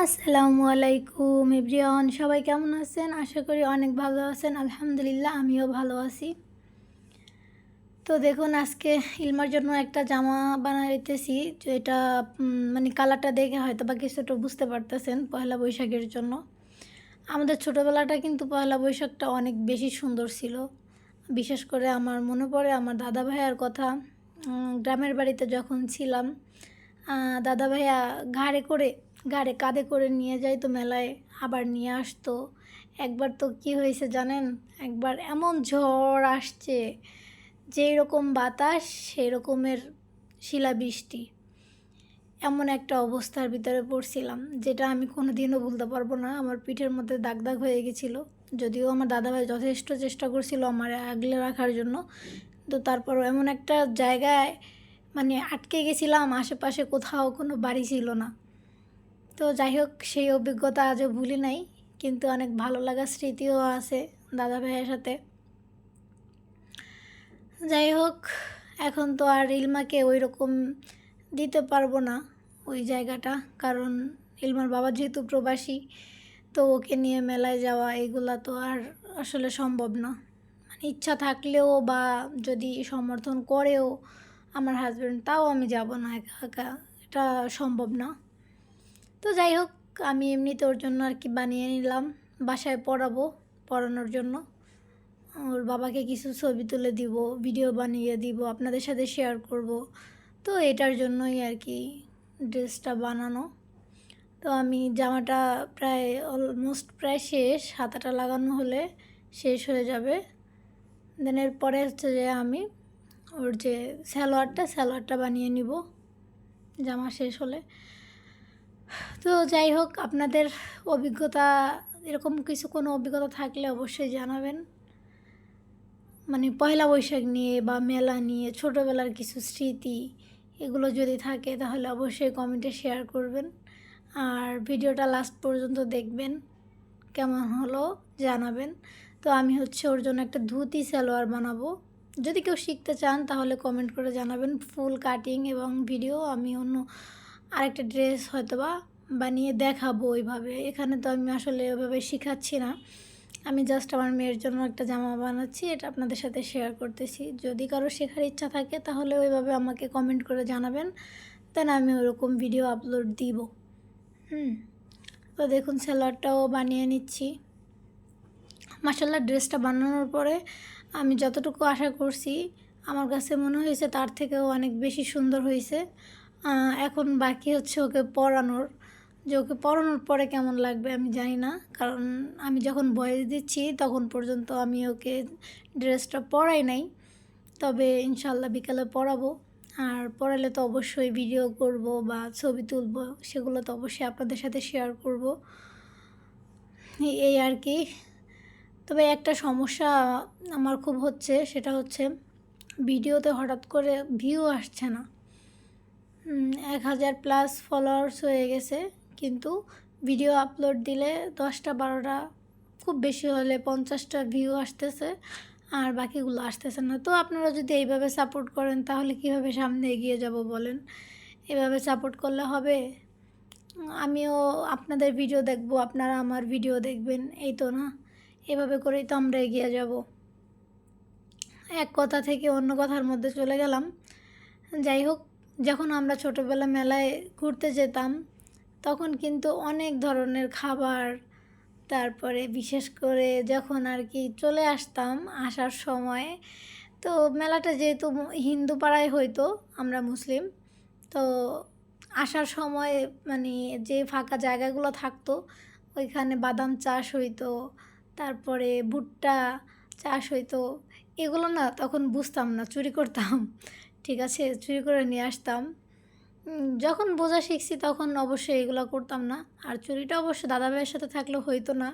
আসসালামু আলাইকুম, এভরিওয়ান, সবাই কেমন আছেন? আশা করি অনেক ভালো আছেন। আলহামদুলিল্লাহ, আমিও ভালো আছি। তো দেখুন, আজকে ইলমার জন্য একটা জামা বানাইতেছি তো এটা মানে কালারটা দেখে হয়তো বা কিছুটা বুঝতে পারতেছেন পয়লা বৈশাখের জন্য। আমাদের ছোটোবেলাটা কিন্তু পয়লা বৈশাখটা অনেক বেশি সুন্দর ছিল। বিশেষ করে আমার মনে পড়ে আমার দাদা ভাইয়ার কথা গ্রামের বাড়িতে যখন ছিলাম দাদা ভাইয়া ঘাড়ে করে ঘাড়ে কাঁধে করে নিয়ে যাইতো মেলায়, আবার নিয়ে আসতো। একবার তো কি হয়েছে জানেন? একবার এমন ঝড় আসছে, যেই রকম বাতাস, সেই রকমের শিলাবৃষ্টি। এমন একটা অবস্থার ভিতরে পড়ছিলাম, যেটা আমি কোনো দিনও ভুলতে পারব না। আমার পিঠের মধ্যে দাগ দাগ হয়ে গেছিল, যদিও আমার দাদাভাই যথেষ্ট চেষ্টা করছিল আমার আগলে রাখার জন্য। তো তারপরও এমন একটা জায়গায় মানে আটকে গেছিলাম, আশেপাশে কোথাও কোনো বাড়ি ছিল না। তো যাই হোক সেই অভিজ্ঞতা আজও ভুলি নাই, কিন্তু অনেক ভালো লাগা স্মৃতিও আছে দাদা ভাইয়ের সাথে। যাই হোক এখন তো আর ইলমাকে ওই রকম দিতে পারব না ওই জায়গাটা, কারণ ইলমার বাবা যেহেতু প্রবাসী, তো ওকে নিয়ে মেলায় যাওয়া, এগুলা তো আর আসলে সম্ভব না। মানে ইচ্ছা থাকলেও বা যদি সমর্থন করেও আমার হাজব্যান্ড তাও আমি যাব না একা একা, এটা সম্ভব না। তো যাই হোক, আমি এমনিতে ওর জন্য আর কি বানিয়ে নিলাম। বাসায় পড়াবো, পড়ানোর জন্য। ওর বাবাকে কিছু ছবি তুলে দিব ভিডিও বানিয়ে দিব, আপনাদের সাথে শেয়ার করব। তো এটার জন্যই আর কি ড্রেসটা বানানো। তো আমি জামাটা প্রায় অলমোস্ট প্রায় শেষ, হাতাটা লাগানো হলে শেষ হয়ে যাবে। দেন এরপরে হচ্ছে যে আমি ওর যে স্যালোয়ারটা স্যালোয়ারটা বানিয়ে নিব। জামা শেষ হলে। তো যাই হোক, আপনাদের অভিজ্ঞতা, এরকম কিছু কোনো অভিজ্ঞতা থাকলে অবশ্যই জানাবেন। মানে পয়লা বৈশাখ নিয়ে বা মেলা নিয়ে, ছোটোবেলার কিছু স্মৃতি, এগুলো যদি থাকে তাহলে অবশ্যই কমেন্টে শেয়ার করবেন। আর ভিডিওটা লাস্ট পর্যন্ত দেখবেন, কেমন হলো জানাবেন। তো আমি হচ্ছে ওর জন্য একটা ধুতি, সালোয়ার বানাবো। যদি কেউ শিখতে চান তাহলে কমেন্ট করে জানাবেন, ফুল কাটিং এবং ভিডিও আমি অন্য আরেকটা ড্রেস হয়তো বা বানিয়ে দেখাবো ওইভাবে। এখানে তো আমি আসলে ওইভাবে শেখাচ্ছি না। আমি জাস্ট আমার মেয়ের জন্য একটা জামা বানাচ্ছি, এটা আপনাদের সাথে শেয়ার করতেছি। যদি কারও শেখার ইচ্ছা থাকে তাহলে ওইভাবে আমাকে কমেন্ট করে জানাবেন দেন আমি ওরকম ভিডিও আপলোড দিব। হুম, তো দেখুন স্যালোয়ারটাও বানিয়ে নিচ্ছি। মাসাল্লাহ ড্রেসটা বানানোর পরে আমি যতটুকু আশা করছি, আমার কাছে মনে হয়েছে তার থেকেও অনেক বেশি সুন্দর হয়েছে। এখন বাকি হচ্ছে ওকে পড়ানোর। যে ওকে পড়ানোর পরে কেমন লাগবে আমি জানি না। কারণ আমি যখন বয়স দিচ্ছি তখন পর্যন্ত আমি ওকে ড্রেসটা পরাই নাই। তবে ইনশাল্লাহ বিকালে পরাবো। আর পড়ালে তো অবশ্যই ভিডিও করব বা ছবি তুলব, সেগুলো তো অবশ্যই আপনাদের সাথে শেয়ার করব। এই- আর কি। তবে একটা সমস্যা আমার খুব হচ্ছে, সেটা হচ্ছে ভিডিওতে হঠাৎ করে ভিউ আসছে না। এক হাজার প্লাস ফলোয়ার্স হয়ে গেছে। কিন্তু ভিডিও আপলোড দিলে দশটা বারোটা খুব বেশি হলে পঞ্চাশটা ভিউ আসতেছে, আর বাকিগুলো আসতেছে না। তো আপনারা যদি এইভাবে সাপোর্ট করেন, তাহলে কীভাবে সামনে এগিয়ে যাব বলেন? এভাবে সাপোর্ট করলে হবে? আমিও আপনাদের ভিডিও দেখব, আপনারা আমার ভিডিও দেখবেন, এই তো না? এভাবে করেই তো আমরা এগিয়ে যাব। এক কথা থেকে অন্য কথার মধ্যে চলে গেলাম। যাই হোক যখন আমরা ছোটোবেলা মেলায় ঘুরতে যেতাম, তখন কিন্তু অনেক ধরনের খাবার, তারপরে বিশেষ করে যখন আর কি চলে আসতাম আসার সময়, তো মেলাটা যেহেতু হিন্দু পাড়ায় হইতো, আমরা মুসলিম, তো আসার সময় মানে যে ফাঁকা জায়গাগুলো থাকতো, ওইখানে বাদাম চাষ হইতো, তারপরে ভুট্টা চাষ হইতো, এগুলো না তখন বুঝতাম না, চুরি করতাম। ঠিক আছে, চুরি করে নিয়ে আসতাম। যখন বোঝা শিখছি তখন অবশ্যই এগুলো করতাম না। আর চুরিটা অবশ্য দাদা ভাইয়ের সাথে থাকলে হইতো না।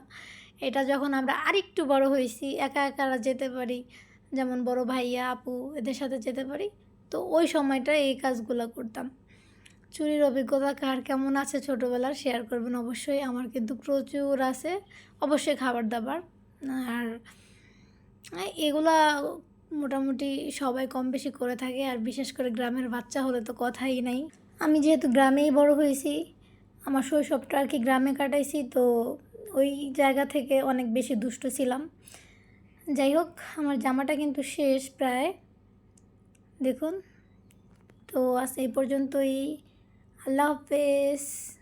এটা যখন আমরা আরেকটু বড় হয়েছি, একা একা যেতে পারি, যেমন বড় ভাইয়া, আপু এদের সাথে যেতে পারি, তো ওই সময়টা এই কাজগুলো করতাম। চুরির অভিজ্ঞতা কার কেমন আছে ছোটোবেলার শেয়ার করবেন অবশ্যই, আমার কিন্তু প্রচুর আছে। অবশ্যই খাবার দাবার, আর এগুলা মোটামুটি সবাই কম বেশি করে থাকে আর বিশেষ করে গ্রামের বাচ্চা হলে তো কথাই নাই। আমি যেহেতু গ্রামেই বড় হয়েছি, আমার শৈশবটা আর কি গ্রামে কাটাইছি, তো ওই জায়গা থেকে অনেক বেশি দুষ্ট ছিলাম। যাই হোক, আমার জামাটা কিন্তু শেষ প্রায়। দেখুন, তো আজ এই পর্যন্তই। আল্লাহ হাফেজ।